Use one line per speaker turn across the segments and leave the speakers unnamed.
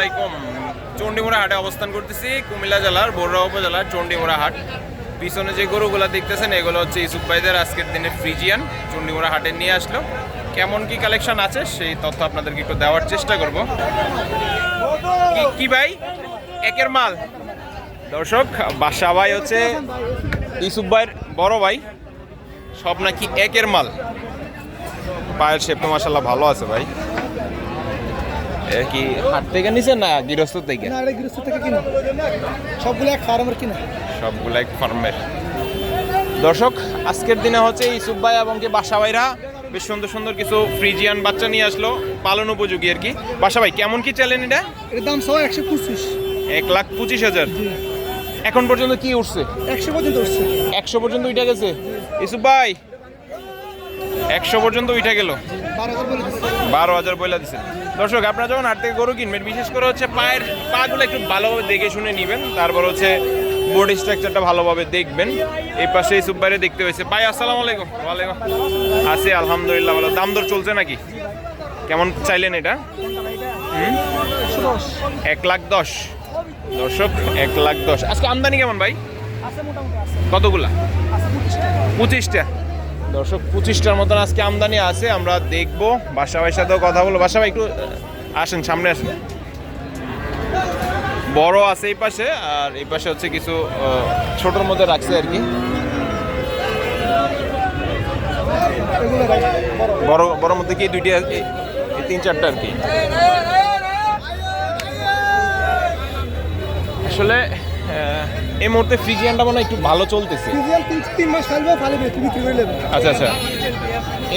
আলাইকুম। চণ্ডীমুড়া হাটে অবস্থান করতেছি, কুমিল্লা জেলার বড়ুয়া উপজেলার চণ্ডীমুড়া হাট। পিছনে যে গরুগুলো দেখতেছেন, এগুলো হচ্ছে ইসুফ ভাইদের আজকের দিনে ফ্রিজিয়ান। চণ্ডীমুড়া হাটে নিয়ে আসলো। কেমন কি কালেকশন আছে, সেই তথ্য আপনাদেরকে একটু দেওয়ার চেষ্টা করব। কি ভাই? একের মাল। দর্শক, বাসা ভাই হচ্ছে ইসুফ ভাইয়ের বড় ভাই। সব নাকি একের মাল। পায়ের শেপ তো মাসাল্লাহ ভালো আছে ভাই। কি হাট থেকে নিছেন না গৃহস্থ থেকে?
না এটা গৃহস্থ থেকে কিনা। সবগুলো এক ফার্মের কিনা।
সবগুলো এক ফার্মের। দর্শক আজকের দিনে হচ্ছে ইসুফ ভাই এবং কি বাসা ভাইরা বেশ সুন্দর সুন্দর কিছু ফ্রিজিয়ান বাচ্চা নিয়ে আসলো পালন উপযোগী আর কি। বাসা ভাই কেমন কি চ্যালেঞ্জ এটা?
এর দাম সহ একশো পঁচিশ।
এক লাখ পঁচিশ হাজার। এখন পর্যন্ত কি উঠছে?
একশো পর্যন্ত উঠছে।
একশো পর্যন্ত উঠে গেছে। ইসুফ ভাই একশো পর্যন্ত উঠে গেল।
বারো হাজার দিচ্ছে
বইলা দিছে। দর্শক আপনারা যখন হাট থেকে গরু কিনবেন বিশেষ করে হচ্ছে পায়ের পাগুলো একটু ভালোভাবে দেখে শুনে নেবেন তারপর হচ্ছে বডি স্ট্রাকচারটা ভালোভাবে দেখবেন। এই পাশে এই সুব্বারে দেখতে হয়েছে। ভাই আসসালামু আলাইকুম। ওয়ালাইকুম আছি আলহামদুলিল্লাহ ভালো। দাম দর চলছে নাকি? কেমন চাইলেন এটা? এক লাখ দশ। দর্শক এক লাখ দশ। আজকে আমদানি কেমন ভাই? কতগুলা?
পঁচিশটা।
দর্শক, পঁচিশটার মতন আজকে আমদানি আছে, আমরা দেখব। বাসা ভাইয়ের সাথেও কথা বলব। বাসা ভাই, একটু আসেন, সামনে আসেন। বড় আছে এই পাশে, আর এই পাশে হচ্ছে কিছু ছোটোর মধ্যে রাখছে আর কি।
বড়
বড় মধ্যে কি দুইটি তিন চারটা আর কি? আসলে এই মুহূর্তে ফ্রিজিয়ানটা মনে হয় একটু ভালো চলতেছে।
সিরিয়াল তিন তিন মাস ফেলবে ফালে বিক্রি করে নেবে।
আচ্ছা আচ্ছা।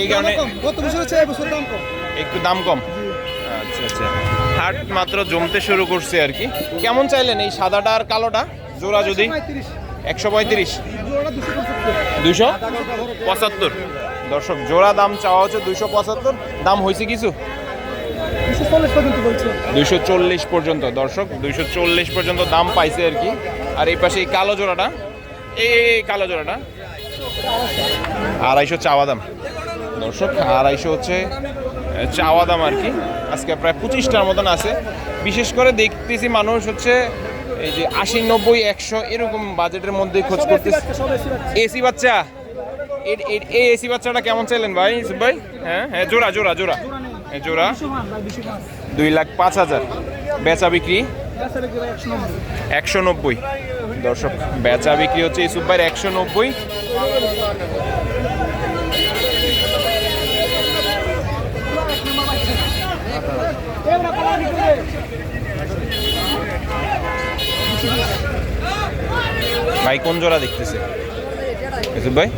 এই কারণে
গত বছর হচ্ছে এবছর দাম কম।
একটু দাম কম? আচ্ছা আচ্ছা। হাট মাত্র জমতে শুরু করছে আর কি। কেমন চাইলেন এই সাদাটা আর কালোটা? জোড়া যদি? একশো পঁয়ত্রিশ।
দুশো পঁচাত্তর।
দর্শক জোড়া দাম চাওয়া হচ্ছে দুশো পঁচাত্তর। দাম হয়েছে কিছু?
দুশো চল্লিশ পর্যন্ত।
দর্শক দুশো চল্লিশ পর্যন্ত দাম পাইছে আর কি। আর এই পাশে এই কালো জোড়াটা। এই কালো জোড়াটা। আড়াইশো চাওয়া দাম। দর্শক আড়াইশো হচ্ছে চাওয়া দাম আর কি। আজকে প্রায় পঁচিশটার মতন আছে। বিশেষ করে দেখতেছি মানুষ হচ্ছে এই যে আশি নব্বই একশো এরকম বাজেটের মধ্যে খোঁজ করতেছে।
এসি বাচ্চা।
এই এসি বাচ্চাটা কেমন চাইলেন ভাই ইউসুফ ভাই? হ্যাঁ হ্যাঁ জোড়া জোড়া জোড়া। হ্যাঁ, জোড়া।
মান
দুই লাখ পাঁচ হাজার। বেচা বিক্রি।
একশো নব্বই।
দর্শক, বেচা বিক্রি হচ্ছে ইউসুফ ভাইয়ের একশো নব্বই। ভাই, কোন জোড়া দেখতেছে? ইউসুফ ভাই,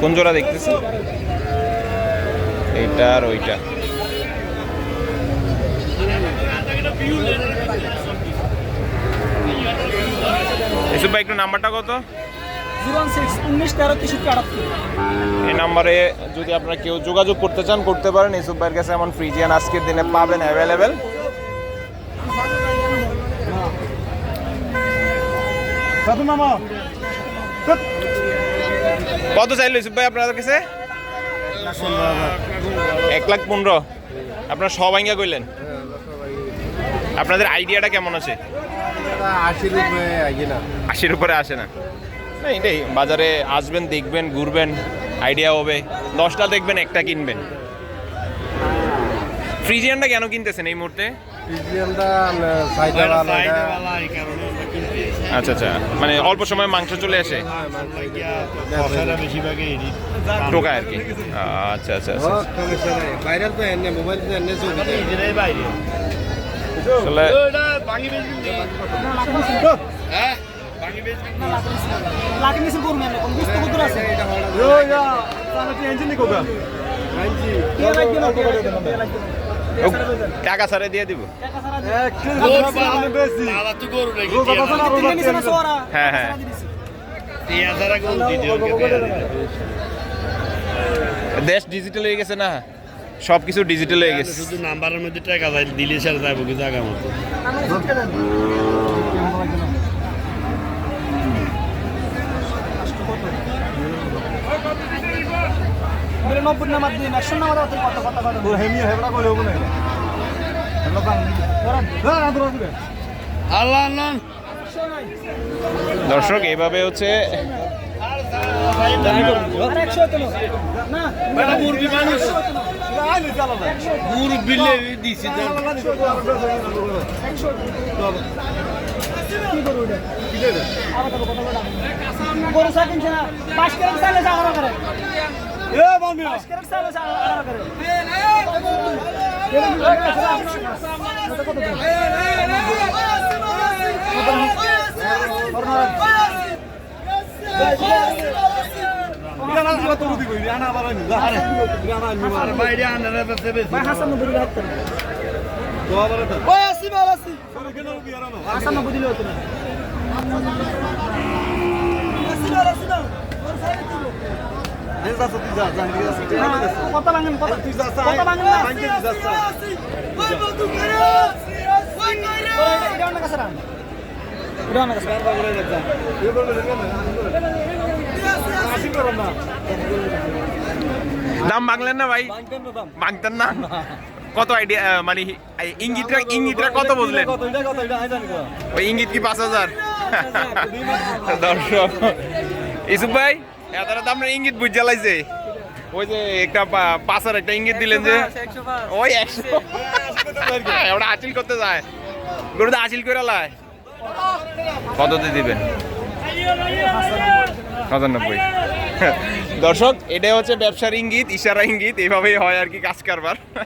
কোন জোড়া দেখতেছে? এইটা আর ওইটা। ইউসুফ ভাই একটু নাম্বারটা কত? এই নাম্বারে যদি আপনারা কেউ যোগাযোগ করতে চান করতে পারেন। ইউসুফ ভাইয়ের কাছে এমন ফ্রিজিয়ান আজকের দিনে পাবেন অ্যাভেলেবেল কত চাইলো ইউসুফ ভাই আপনাদের কাছে? এক লাখ পনেরো। আপনারা সব আইঙ্গা কইলেন? আপনাদের আইডিয়াটা কেমন আছে?
আশির উপরে আগে না।
আশির উপরে আসে না। না এটাই বাজারে আসবেন দেখবেন ঘুরবেন আইডিয়া হবে। দশটা দেখবেন একটা কিনবেন। ফ্রিজিয়ানটা কেন কিনতেছেন এই মুহূর্তে? আচ্ছা আচ্ছা। মানে অল্প সময় মাংস চলে আসে? টোকা আর কি। আচ্ছা আচ্ছা আচ্ছা। আসলে টাকা ছাড়ে দিয়ে দিব। হ্যাঁ, হ্যাঁ। দেশ ডিজিটাল হয়ে গেছে না। সব কিছু ডিজিটাল হয়ে গেছে।
শুধু নাম্বারের মধ্যে টাকা যায় দিলে সেটা যাব কি জায়গা মতো।
নব্বই নাম্বার দিন একশো নাম্বার কত কত কত
আল্লাহ আল্লাহ।
দর্শক এইভাবে হচ্ছে
গরু করে কত ভাঙেন কত কত কইরে এটা অন্য কাছে এটা অন্য কাছে
দাম মাগলেন না ভাই? মাগতেন না? কত আইডিয়া মানে ইঙ্গিতটা ইঙ্গিতটা কত বুঝলেন ওই ইঙ্গিত কি পাঁচ হাজার? দর্শক ইসুফ ভাই এত দাম ইঙ্গিত বুঝ জ্বালাইছে ওই যে একটা পাঁচার একটা ইঙ্গিত দিলেন যে ওই একশো ওটা আচিল করতে যায় গরুটা আচিল করে লায়। কততে দিবেন? সাতানব্বই দর্শক এটাই হচ্ছে ব্যবসার ইঙ্গিত ইশারা ইঙ্গিত এইভাবেই হয় আর কি কাজ কারবার।